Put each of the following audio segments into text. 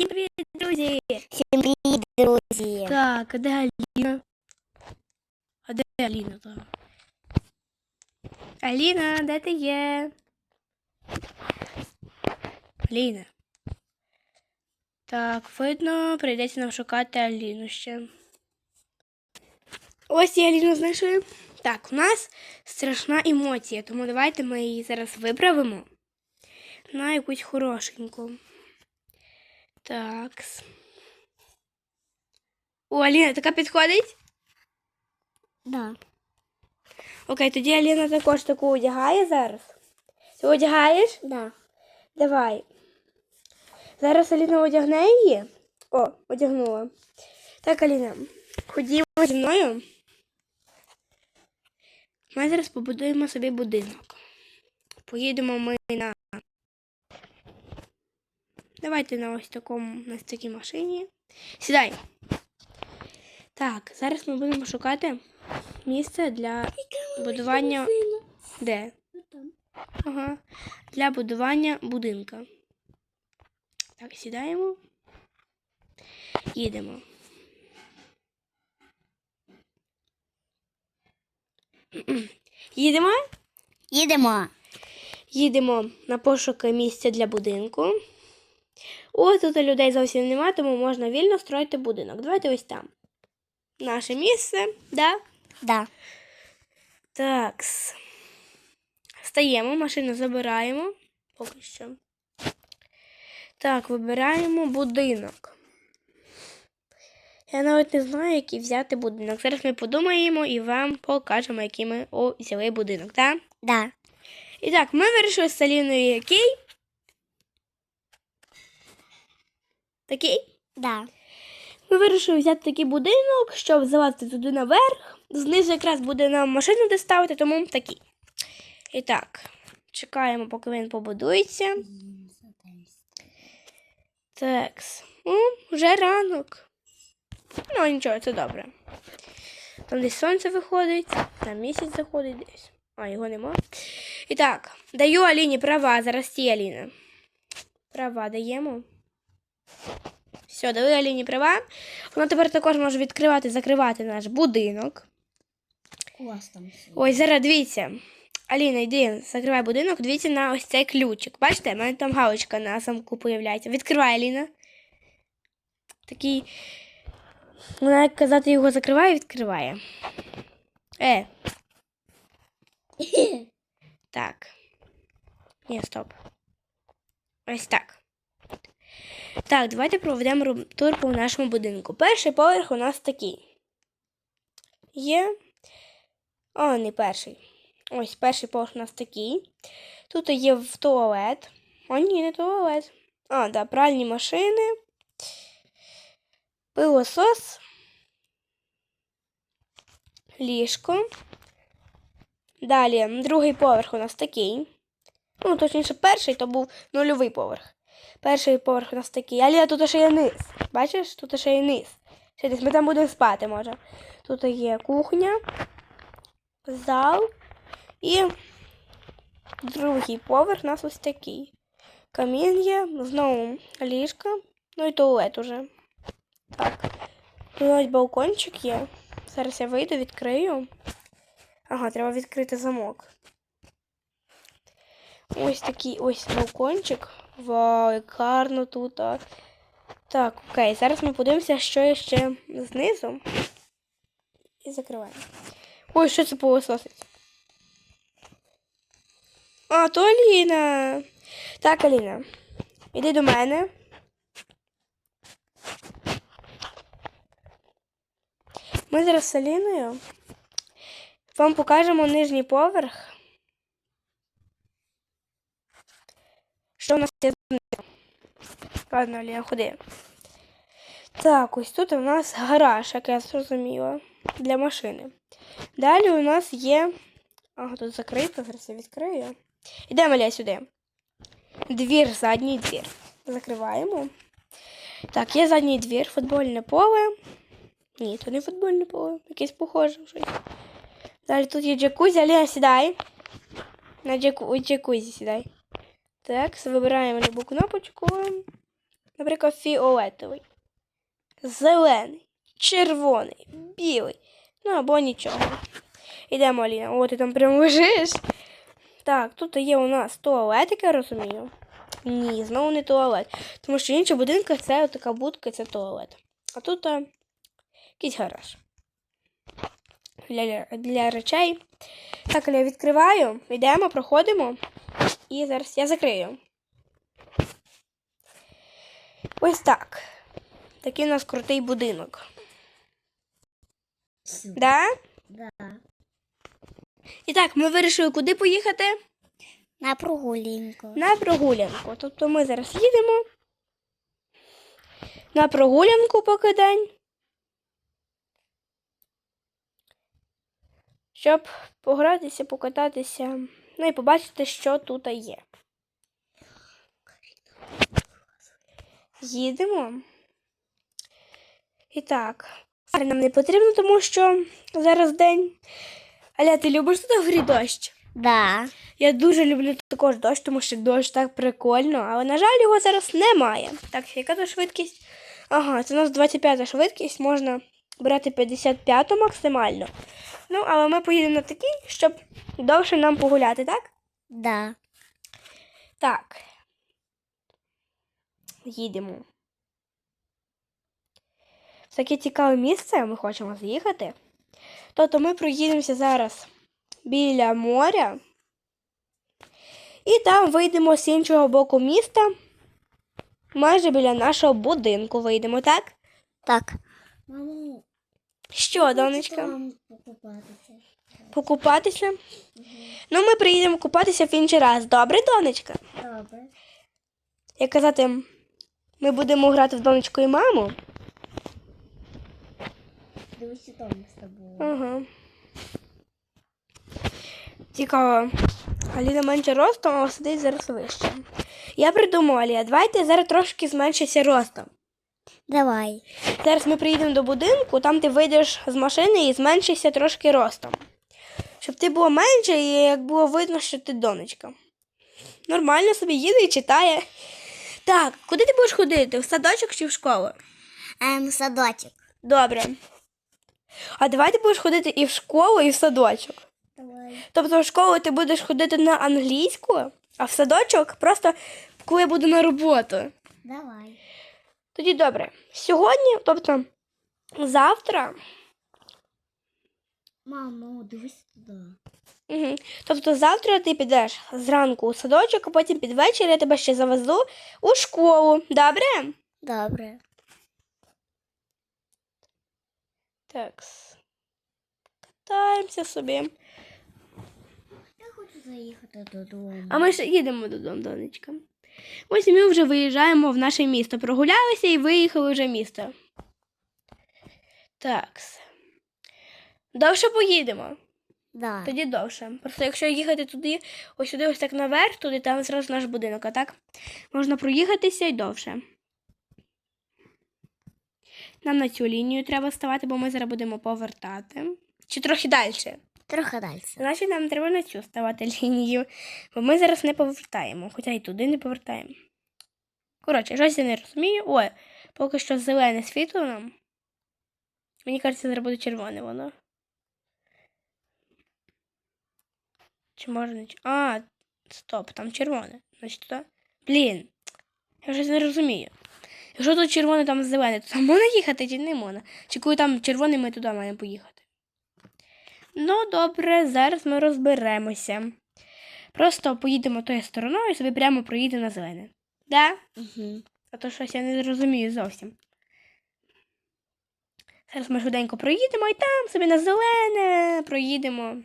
Всім привіт, друзі! Всім привіт, друзі. Так, а де Аліна? А де Аліна там? Аліна, де ти є? Аліна. Так, видно, прийдеться нам шукати Аліну ще. Ось і Аліну знайшли. Так, у нас страшна емоція, тому давайте ми її зараз виправимо на якусь хорошеньку. Так. О, Аліна, така підходить? Да. Окей, тоді Аліна також таку одягає зараз. Ти одягаєш? Да. Давай. Зараз Аліна одягне її. О, одягнула. Так, Аліна, ходімо зі мною. Ми зараз побудуємо собі будинок. Поїдемо ми на. Давайте на ось такому на такій машині. Сідай. Так, зараз ми будемо шукати місце для будування. Де? Ага. Для будування будинка. Так, сідаємо. Їдемо. Їдемо? Їдемо. Їдемо на пошуки місця для будинку. О, тут людей зовсім немає, тому можна вільно строїти будинок. Давайте ось там. Наше місце, да? Да. Так. Стаємо, машину забираємо. Поки що. Так, вибираємо будинок. Я навіть не знаю, який взяти будинок. Зараз ми подумаємо і вам покажемо, який ми взяли будинок, так? Да. І так, ми вирішили з Саліною який? Такий? Да. Ми вирішили взяти такий будинок, щоб залазити туди наверх. Знизу якраз буде нам машину доставити, тому такий. І так, чекаємо, поки він побудується. Так. Ну, вже ранок. Ну, нічого, це добре. Там десь сонце виходить, там місяць заходить десь. А, його нема. І так, даю Аліні права, зараз ті Аліна. Права даємо. Все, дали Аліні права. Вона тепер також може відкривати, і закривати наш будинок. У вас там все. Ось зараз дивіться. Аліна, йди, закривай будинок, дивіться на ось цей ключик. Бачите, в мене там галочка на замку появляється. Відкривай, Аліна. Такий. Вона, як казати, його закриває, відкриває. Е. Так. Ні, стоп. Ось так. Так, давайте проведемо тур по нашому будинку. Перший поверх у нас такий. Є. О, не перший. Ось перший поверх у нас такий. Тут є в туалет. О, ні, не туалет. А, да, пральні машини. Пилосос. Ліжко. Далі, другий поверх у нас такий. Ну, точніше, перший то був нульовий поверх. Перший поверх у нас такий. Але тут ще є низ. Бачиш? Тут ще є низ. Ще десь ми там будемо спати, може. Тут є кухня, зал і другий поверх у нас ось такий. Камін є, знову ліжка, ну і туалет уже. Так. Ну, ось балкончик є. Зараз я вийду, відкрию. Ага, треба відкрити замок. Ось такий ось балкончик. Вау, як гарно тут. а. Так, окей, зараз ми подивимося, що є ще знизу. І закриваємо. Ой, що це пилососить? А, то Аліна. Так, Аліна. Іди до мене. Ми зараз з Аліною вам покажемо нижній поверх. Що у нас є. Ладно, Аліна, ходи. Так, ось тут у нас гараж, як я зрозуміла, для машини. Далі у нас є. Ага, тут закрито, зараз я відкрию. Ідемо Аля, сюди. Двір, задній двір. Закриваємо. Так, є задній двір, футбольне поле. Ні, то не футбольне поле, якесь похоже щось. Далі тут є джакузі, Аліна, сідай. На джакузі сідай. Так, вибираємо любу кнопочку. Наприклад, фіолетовий, зелений, червоний, білий. Ну або нічого. Ідемо, Аліна. О, ти там прям лежиш. Так, тут є у нас туалет, як я розумію. Ні, знову не туалет. Тому що в інших будинках це така будка, це туалет. А тут а, якийсь гараж. Для, для речей. Так, я відкриваю, йдемо, проходимо. І зараз я закрию. Ось так. Такий у нас крутий будинок. Да? Да. І так, ми вирішили, куди поїхати? На прогулянку. На прогулянку. Тобто ми зараз їдемо на прогулянку поки день. Щоб погратися, покататися, ну і побачити, що тут є. Їдемо. І так, фари нам не потрібно, тому що зараз день. Аля, ти любиш тут грі дощ? Да. Я дуже люблю також дощ, тому що дощ так прикольно, але, на жаль, його зараз немає. Так, яка то швидкість? Ага, це у нас 25 швидкість, можна брати 55 максимально. Ну, але ми поїдемо на такий, щоб довше нам погуляти, так? Да. Так. Їдемо. В таке цікаве місце ми хочемо з'їхати. Тобто ми проїдемося зараз біля моря. І там вийдемо з іншого боку міста. Майже біля нашого будинку вийдемо, так? Так. Мамо, Що, донечка? покупатися. Покупатися? Ну, ми приїдемо купатися в інший раз. Добре, донечка? Добре. Як казати, ми будемо грати в донечку і маму. Дивися там з тобою. Ага. Цікаво. Аліна менше ростом, а сидить зараз вище. Я придумала, Алія, давайте зараз трошки зменшиться ростом. Давай. Зараз ми приїдемо до будинку, там ти вийдеш з машини і зменшишся трошки ростом. Щоб ти було менше і як було видно, що ти донечка. Нормально собі їде і читає. Так, куди ти будеш ходити? В садочок чи в школу? Ем, садочок. Добре. А давай ти будеш ходити і в школу, і в садочок. Давай. Тобто в школу ти будеш ходити на англійську, а в садочок просто коли я буду на роботу. Давай. Тоді добре. Сьогодні, тобто завтра, Мамо, дивись туди. угу, тобто завтра ти підеш зранку у садочок, а потім під вечір я тебе ще завезу у школу. Добре? Добре. Так. Катаємося собі. Я хочу заїхати додому. А ми ще їдемо додому, донечка. Ось ми вже виїжджаємо в наше місто. Прогулялися і виїхали вже в місто. Так. Довше поїдемо. Да. Тоді довше. Просто якщо їхати туди, ось сюди, ось так наверх, туди там зразу наш будинок, а так можна проїхатися і довше. Нам на цю лінію треба ставати, бо ми зараз будемо повертати. Чи трохи далі. Трохи далі. Значить, нам треба на цю ставати лінію, бо ми зараз не повертаємо, хоча і туди не повертаємо. Коротше, щось я не розумію. Ой, поки що зелене світло нам. Мені кажеться, зараз буде червоне воно. Чи ч- А, стоп, там червоне. Значить, то... Блін. Я щось не розумію. Якщо тут червоне, там зелене, то там можна їхати чи не можна? Чи коли там червоний, ми туди маємо поїхати? Ну, добре, зараз ми розберемося. Просто поїдемо тою стороною і собі прямо проїдемо на зелене. Да? Угу. А то щось я не зрозумію зовсім. Зараз ми швиденько проїдемо і там собі на зелене проїдемо.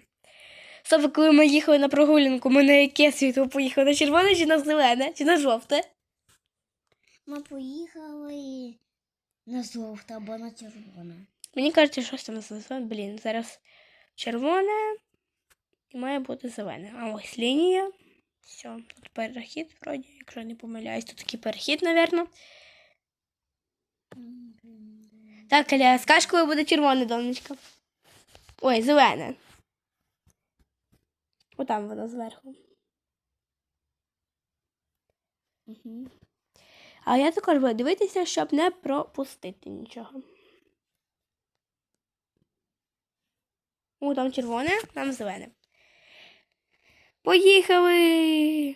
Стоп, коли ми їхали на прогулянку, ми на яке світло поїхали? На червоне чи на зелене, чи на жовте? Ми поїхали на жовте або на червоне. Мені кажеться, щось там зелене. Блін, зараз червоне і має бути зелене. А ось лінія. Все, тут перехід, вроді, якщо не помиляюсь, тут такий перехід, напевно. Так, Аля, скаж, коли буде червоне, донечка. Ой, зелене. Отам воно зверху. Угу. А я також буду дивитися, щоб не пропустити нічого. О, там червоне, там зелене. Поїхали!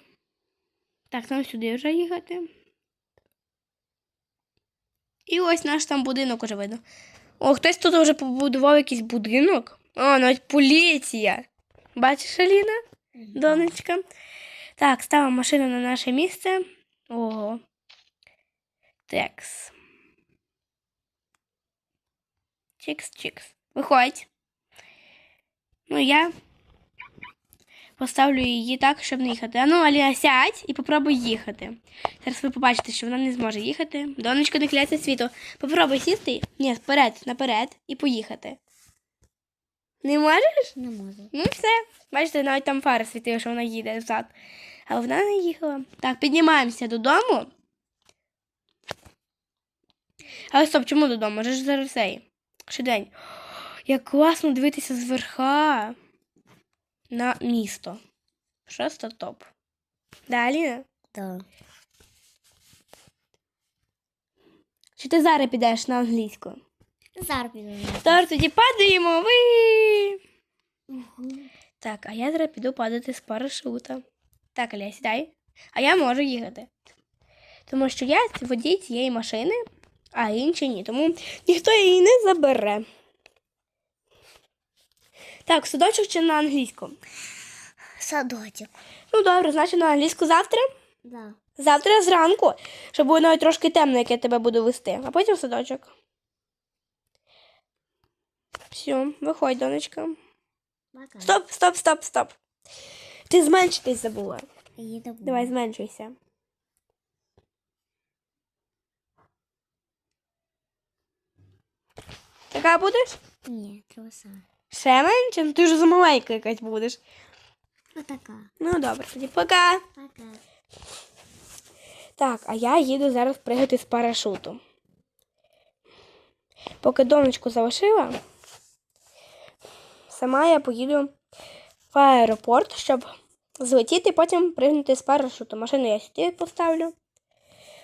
Так, нам сюди вже їхати. І ось наш там будинок уже видно. О, хтось тут вже побудував якийсь будинок. О, навіть поліція. Бачиш, Аліна? Донечка. Так, ставимо машину на наше місце. Ого. Текс. Чикс-чикс. Виходь. Ну, я поставлю її так, щоб не їхати. А ну, Аліна, сядь і попробуй їхати. Зараз ви побачите, що вона не зможе їхати. Донечко, не кляйся світу. Попробуй сісти. Ні, вперед, наперед і поїхати. Не можеш? Не можу. Ну, все. Бачите, навіть там фара світила, що вона їде взад. А вона не їхала. Так, піднімаємося додому. Але стоп, чому додому? Вже ж зараз цей. Ще день. Як класно дивитися зверха на місто. Просто топ. Далі. Так. Чи ти зараз підеш на англійську? Зараз піду. Тож тоді падаємо. Ви. Угу. Так, а я зараз піду падати з парашута. Так, Аля, сідай. А я можу їхати. Тому що я водій цієї машини, а інші ні. Тому ніхто її не забере. Так, садочок чи на англійську? Садочок. Ну добре, значить на англійську завтра. Да. Завтра зранку, щоб було навіть трошки темно, як я тебе буду вести, а потім садочок. Все, виходь, донечка. Пока. Стоп, стоп, стоп, стоп. Ти зменшитись забула. Їду. Давай зменшуйся. Така будеш? Ні, труса. Ще менше? Ну ти ж замаленька якась будеш. Отака. Ну добре, тоді пока. Пока. Так, а я їду зараз пригати з парашуту. Поки донечку залишила, сама я поїду в аеропорт, щоб злетіти, потім пригнути з парашуту. Машину я сюди поставлю.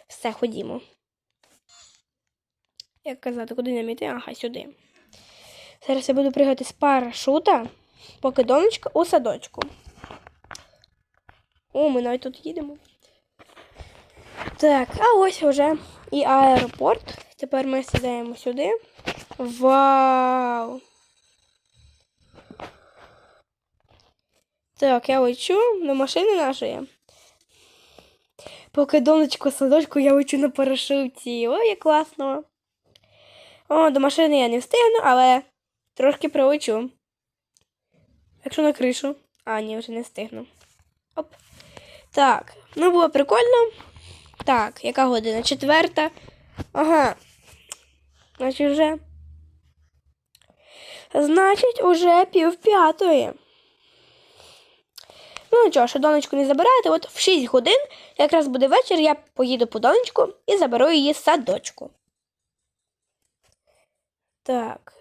Все, ходімо. Як казати, куди нам іти? Ага, сюди. Зараз я буду пригати з парашута, поки донечка у садочку. О, ми навіть тут їдемо. Так, а ось вже і аеропорт. Тепер ми сідаємо сюди. Вау! Так, я лечу до машини нашої. Поки донечко в садочку, я лечу на парашуті. Ой, як класно. О, до машини я не встигну, але трошки прилечу. Якщо на кришу. А, ні, вже не встигну. Оп. Так, ну було прикольно. Так, яка година? Четверта. Ага. Значить, вже. Значить, уже пів п'ятої. Ну нічого, що донечку не забираєте, от в 6 годин, якраз буде вечір, я поїду по донечку і заберу її садочку. Так.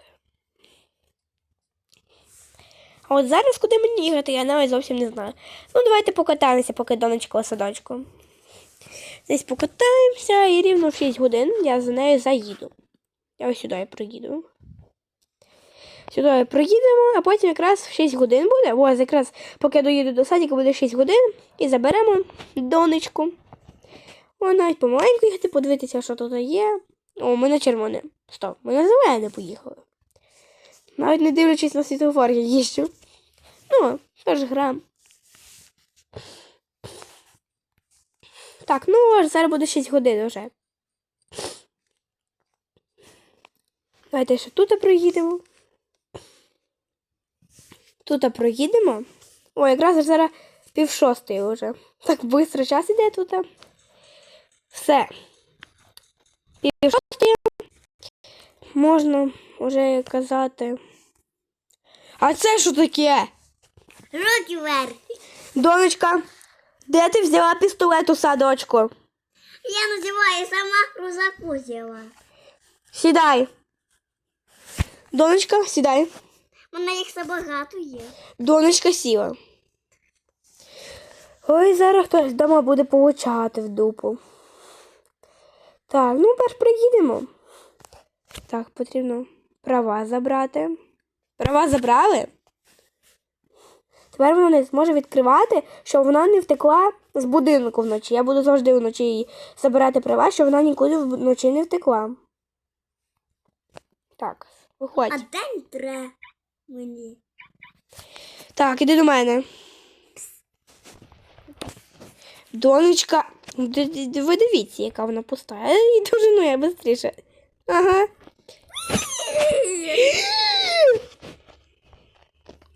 От зараз куди мені їхати, я навіть зовсім не знаю. Ну, давайте покатаємося, поки донечка у садочку. Десь покатаємося і рівно в 6 годин я за нею заїду. Я ось сюди проїду. Сюди проїдемо, а потім якраз в 6 годин буде. Ось якраз поки я доїду до садика, буде 6 годин і заберемо донечку. О, навіть помаленьку їхати, подивитися, що тут є. О, ми на червоне. Стоп, ми на зелене поїхали. Навіть не дивлячись на світлофор, я їжджу. Ну, теж гра. Так, ну аж зараз буде 6 годин вже. Давайте ще тут проїдемо. Тут проїдемо. О, якраз зараз пів шостої вже. Так швидко час іде тут. Все. Пів шостої. Можна вже казати. А це що таке? Руки вверх. Донечка, де ти взяла пістолет у садочку? Я називаю сама рузаку взяла. Сідай. Донечка, сідай. У мене їх забагато є. Донечка сіла. Ой, зараз хтось вдома буде получати в дупу. Так, ну перш приїдемо. Так, потрібно права забрати. Права забрали. Тепер вона не зможе відкривати, щоб вона не втекла з будинку вночі. Я буду завжди вночі їй забирати права, щоб вона нікуди вночі не втекла. Так, виходь. А день тре мені. Так, іди до мене. Донечка. Ви дивіться, яка вона пуста. Я її дуже ну я швидше. Ага.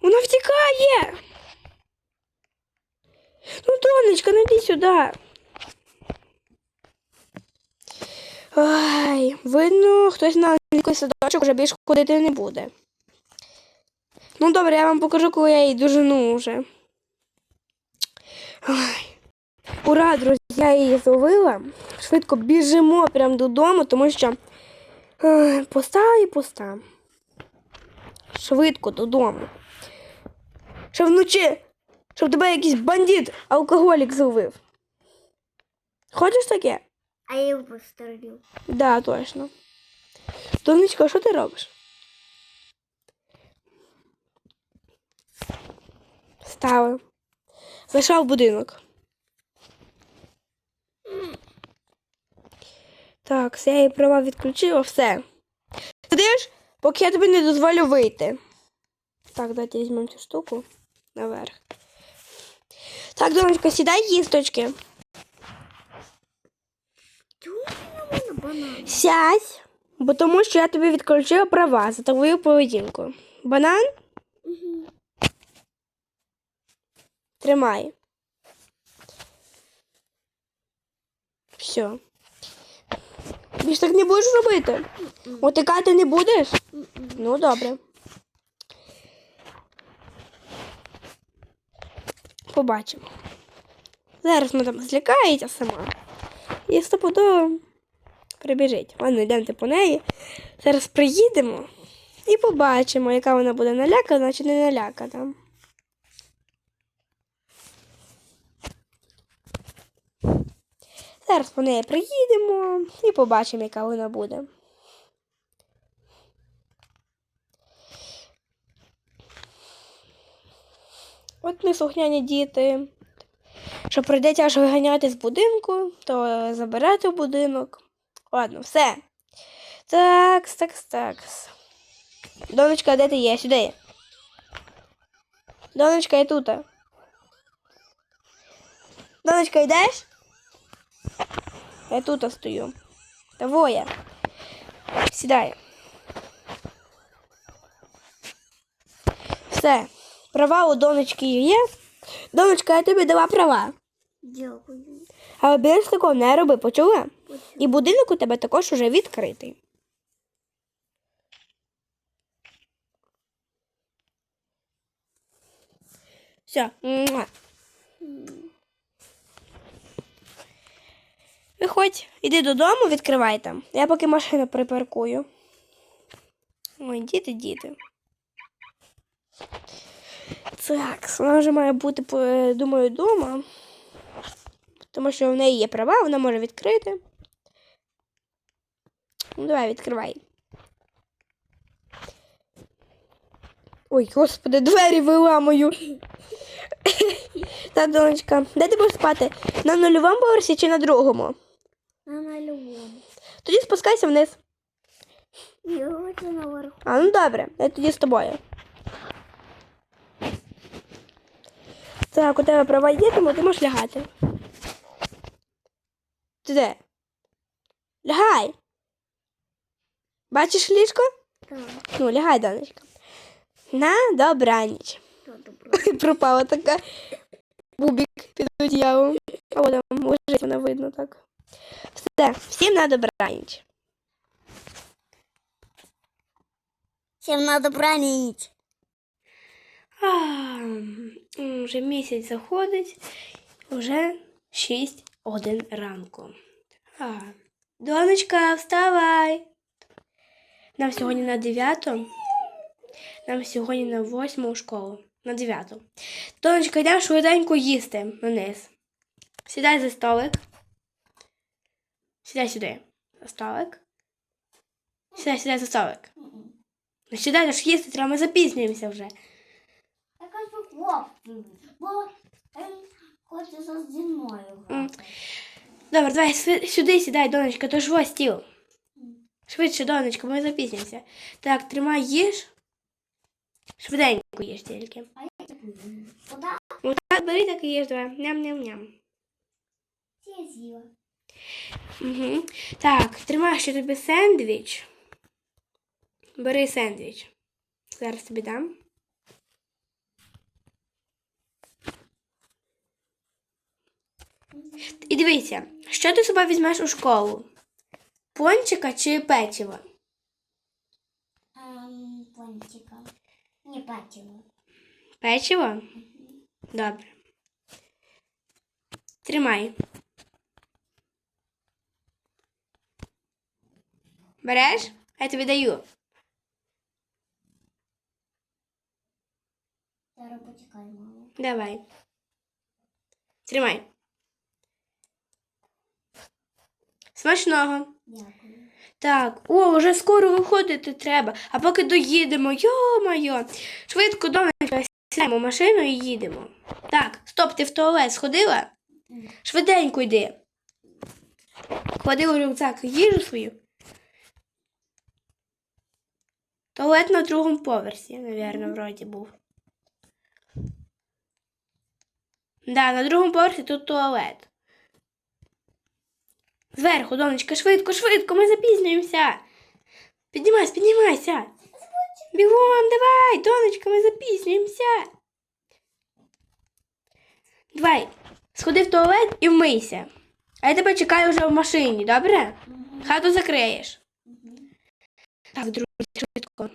Вона втікає. Ну, донечка, ну йди сюди. Ай, видно, хтось на англійський садочок вже більше ходити не буде. Ну добре, я вам покажу, коли я її дожену вже. Ой. Ура, друзі, я її зловила. Швидко біжимо прямо додому, тому що ой, пуста і пуста. Швидко додому. Щоб вночі, щоб тебе якийсь бандит, алкоголік зловив. Хочеш таке? А я його пострелю. Да, точно. Донечко, що ти робиш? Стали. Зайшов в будинок. Так, все, я її права відключила, все. Сидиш, поки я тобі не дозволю вийти. Так, давайте візьмемо цю штуку наверх. Так, донечко, сідай їсточки. Сядь, бо тому що я тобі відключила права за твою поведінку. Банан Угу. тримай. Все. Більш так не будеш робити? Утикати не будеш? Ну, добре. Побачимо. Зараз вона там злякається сама. І стопудово прибіжить. Ладно, йдемте по неї. Зараз приїдемо і побачимо, яка вона буде налякана чи не налякана. Зараз по неї приїдемо і побачимо, яка вона буде. От неслухняні діти. Що прийдеться аж виганяти з будинку, то забирати в будинок. Ладно, все. Такс, такс, такс. Донечка, де ти є? Сюди. Донечка, я тут. Донечка, йдеш? Я тут стою. Двоє. Сідай. Все. Права у донечки є. Донечка, я тобі дала права. Дякую. Але більш такого не роби, почула? І будинок у тебе також уже відкритий. Все. Муа. Виходь, іди додому, відкривай там. Я поки машину припаркую. Ой, діти, діти. Так, вона вже має бути, думаю, вдома. Тому що в неї є права, вона може відкрити. Ну, давай, відкривай. Ой, господи, двері виламую. Так, донечка, де ти будеш спати? На нульовому поверсі чи на другому? На любому. Тоді спускайся вниз. Я хочу наверху. А, ну добре, я тоді з тобою. Так, у тебе права є, тому ти можеш лягати. Ти де? Лягай. Бачиш ліжко? Так, Ну, лягай, донечка. На добраніч. Пропала така бубік під одіялом. А вона лежить, вона видно так. Все, всім на добраніч. Всем надо бронить. А, вже місяць заходить, вже 6 один ранку. А, донечка, вставай. Нам сьогодні на 9. Нам сьогодні на 8 школу. На 9. Донечка, йдемо швиденько їсти вниз. Сідай за столик. Сідай сюди. за столик. Сідай, сідай за столик. Сідай, ж їсти, треба, ми запізнюємося вже. Я бо він хоче зі мною грати. Добре, давай сюди сідай, донечка, то ж ось стіл. Швидше, донечка, ми запізнимося. Так, тримай їж. Швиденько їж тільки. А я таку їм. Куда? Бери, так і їж, давай. Ням-ням-ням. Ці з'їла. Угу. Так, тримай ще тобі сендвіч. Бери сендвіч. Зараз тобі дам. І дивися, що ти з собою візьмеш у школу? Пончика чи печиво? Ем, пончика. Не патіла. Печиво? Добре. Тримай. Береш? Я тобі даю. Зараз почекай, мама. Давай. Тримай. Смачного. Дякую. Так, о, вже скоро виходити треба. А поки доїдемо, йо-моє. Швидко донечка, сідаємо машину і їдемо. Так, стоп, ти в туалет сходила? Швиденько йди. Клади у рюкзак їжу свою. Туалет на другому поверсі, навірно, вроді був. Да, на другому поверсі тут туалет. Зверху, донечка, швидко, швидко, ми запізнюємося. Піднімайся, піднімайся. Бігом, давай, донечка, ми запізнюємося. Давай, сходи в туалет і вмийся. А я тебе чекаю вже в машині, добре? Хату закриєш. Так, друзі, швидко.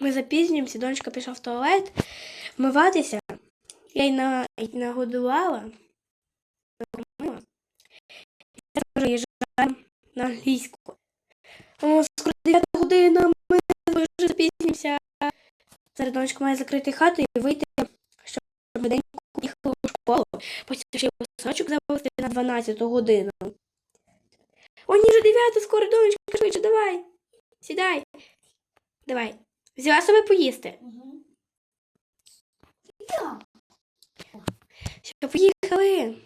Ми запізнюємося, донечка пішла в туалет вмиватися. Я її її нагодувала. Їжджаю на англійську. О, скоро 9 година, ми вже запізнюємося. Зараз має закрити хату і вийти, щоб швиденько їхала у школу. Потім ще сочок завести на 12 годину. О, ні, вже 9, скоро, донечка, швидше, давай. Сідай. Давай. Взяла собі поїсти. Я. Що, поїхали.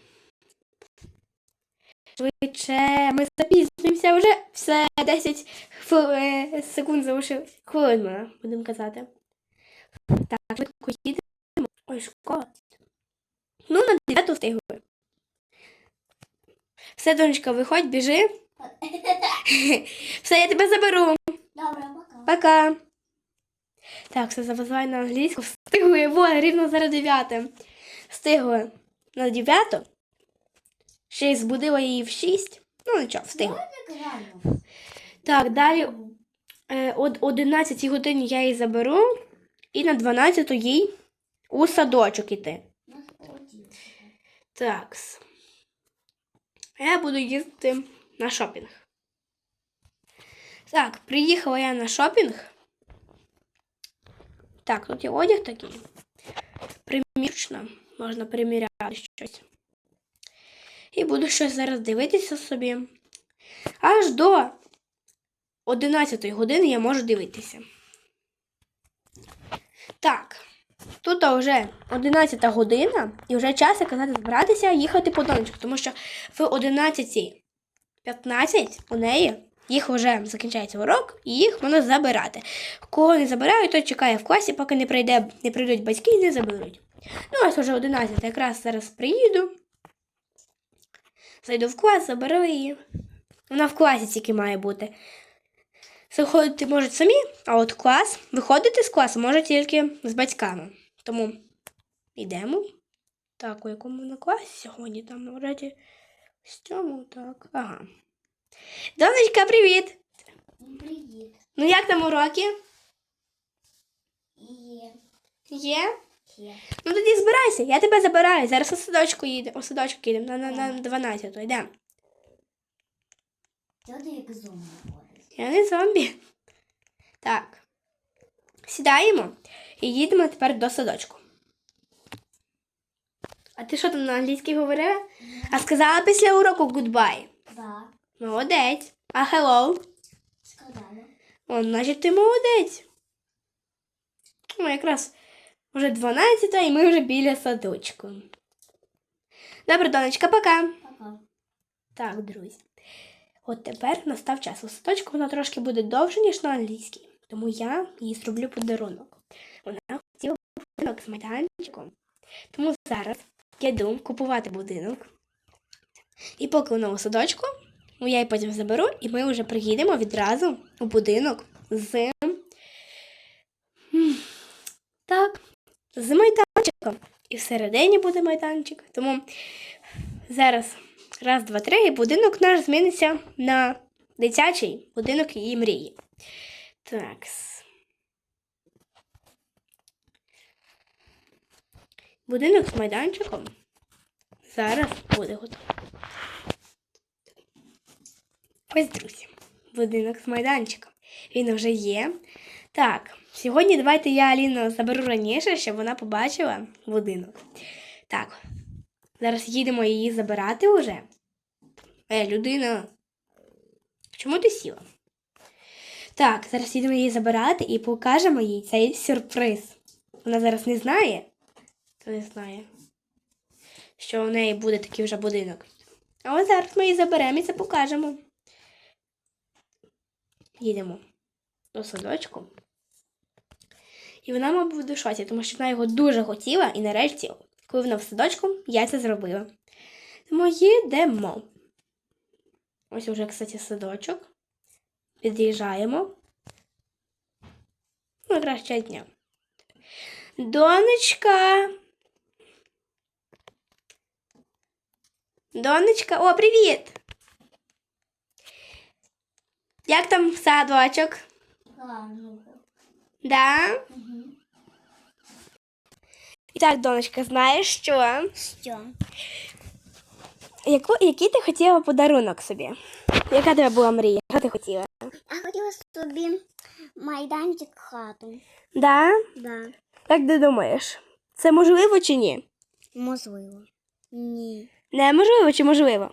Швидше, ми запізнюємося вже. Все, 10 хвил... е, секунд залишилось. Хвилин, будемо казати. Так, швидко їдемо. Ой, школа. Ну, на 9 встигли. Все, донечка, виходь, біжи. Все, я тебе заберу. Добре, пока. Пока. Так, все завезла на англійську. Встигли, во, рівно зараз дев'яте. Встигли на дев'яту. Ще й збудила її в шість. Ну, нічого, встигла. Так далі е, о 11 годині я її заберу. І на 12 їй у садочок іти. Так. Я буду їздити на шопінг. Так, приїхала я на шопінг. Так, тут є одяг такий. Примірочно. Можна приміряти щось. І буду щось зараз дивитися собі. Аж до 11 години я можу дивитися. Так. Тут вже 11 година, і вже час як казати збиратися їхати по донечку, тому що в 11.15 у неї їх вже закінчається урок, і їх можна забирати. Кого не забирають, той чекає в класі, поки не прийде, не прийдуть батьки і не заберуть. Ну, ось вже 11, якраз зараз приїду. Зайду в клас, заберу її. Вона в класі тільки має бути. Заходити можуть самі, а от клас, виходити з класу може тільки з батьками. Тому йдемо. Так, у якому на класі сьогодні там вроді в цьому, так. Ага. Донечка, привіт! Ну, Привіт. Ну як там уроки? Є. Є? Ну тоді збирайся, я тебе забираю. Зараз у садочку їдемо, у садочок їдемо на, на, на 12 йдемо. Ти як зомбі ходиш? Я не зомбі. Так. Сідаємо і їдемо тепер до садочку. А ти що там на англійській говорила? А сказала після уроку goodbye. Да. Молодець. А hello? Сказала. О, значить ти молодець. Ну, якраз вже 12 і ми вже біля садочку. Добре, донечка, пока. Пока. Так, друзі. От тепер настав час. У садочку вона трошки буде довше, ніж на англійській. Тому я їй зроблю подарунок. Вона хотіла будинок з майданчиком. Тому зараз я йду купувати будинок. І поки вона у садочку, я її потім заберу, і ми вже приїдемо відразу у будинок з. м, Так, з майданчиком. І всередині буде майданчик. Тому зараз Раз, два, три, і будинок наш зміниться на дитячий будинок її мрії. Так. Будинок з майданчиком зараз буде готовий. Ось, друзі, будинок з майданчиком. Він вже є. Так, сьогодні давайте я Аліну заберу раніше, щоб вона побачила будинок. Так, Зараз їдемо її забирати уже. Е, людина. Чому ти сіла? Так, зараз їдемо її забирати і покажемо їй цей сюрприз. Вона зараз не знає, то не знає, що у неї буде такий вже будинок. А ось зараз ми її заберемо і це покажемо. Їдемо до садочку. І вона, мабуть, буде в шоці, тому що вона його дуже хотіла, і нарешті, коли вона в садочку, я це зробила. Тому їдемо. Ось уже, кстати, садочок. Під'їжджаємо. Ну, якраз ще дня. Донечка. Донечка, о, привіт! Як там садочок? Ладно. Да? Угу. І так, донечка, знаєш що? Що? Яку, який ти хотіла подарунок собі? Яка тебе була мрія? Що ти хотіла? Я хотіла собі майданчик хату. Да? Да. Як ти думаєш? Це можливо чи ні? Можливо. Ні. Неможливо чи можливо?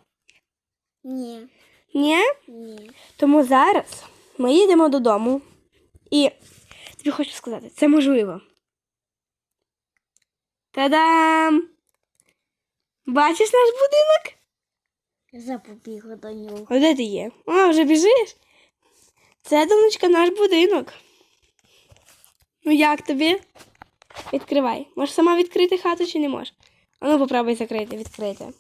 Ні. Ні? Ні. Тому зараз ми їдемо додому. І тобі хочу сказати, це можливо. Та-дам! Бачиш наш будинок? Запобігла до нього. А де ти є? А, вже біжиш? Це, донечка, наш будинок. Ну як тобі? Відкривай. Можеш сама відкрити хату чи не можеш? А ну попробуй закрити, відкрити.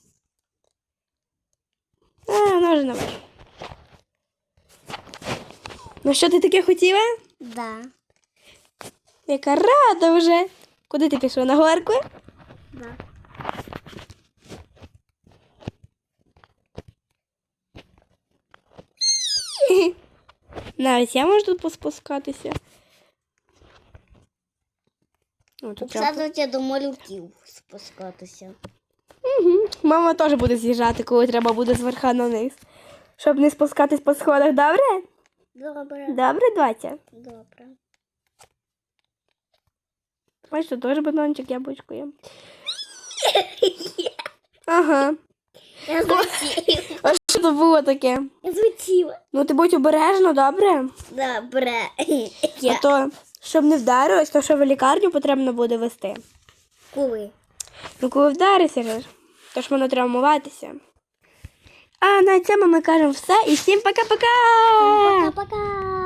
А, вона вже не може. Ну що ти таке хотіла? Да. Яка рада вже. Куди ти пішла? На горку? Да. Навіть я можу тут поспускатися. О, тут до малюків спускатися. Угу. Мама теж буде з'їжджати, коли треба буде зверха на низ. Щоб не спускатись по сходах, добре? Добре. Добре, Доця? Добре. Бачиш, тут теж бананчик яблучко є. Ага. Я злетіла. А що то було таке? Я злетіла. Ну ти будь обережно, добре? Добре. А то, щоб не вдарилось, то що в лікарню потрібно буде вести. Коли? Ну, коли вдариться, ж, то ж воно травмуватися. А на цьому ми кажемо все і всім пока-пока! Пока-пока.